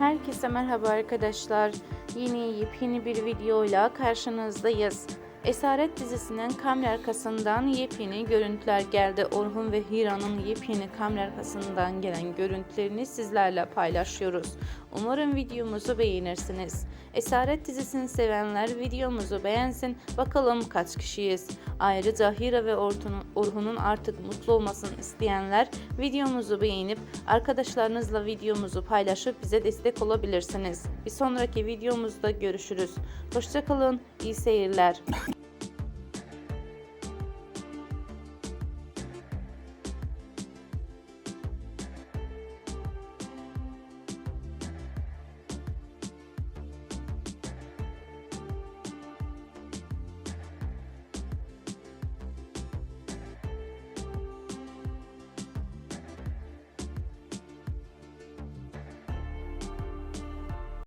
Herkese merhaba arkadaşlar. Yeni yepyeni bir videoyla karşınızdayız. Esaret dizisinden kamera arkasından yepyeni görüntüler geldi. Orhun ve Hira'nın yepyeni kamera arkasından gelen görüntülerini sizlerle paylaşıyoruz. Umarım videomuzu beğenirsiniz. Esaret dizisini sevenler videomuzu beğensin. Bakalım kaç kişiyiz. Ayrıca Hira ve Orhun'un- artık mutlu olmasını isteyenler videomuzu beğenip arkadaşlarınızla videomuzu paylaşıp bize destek olabilirsiniz. Bir sonraki videomuzda görüşürüz. Hoşçakalın, iyi seyirler.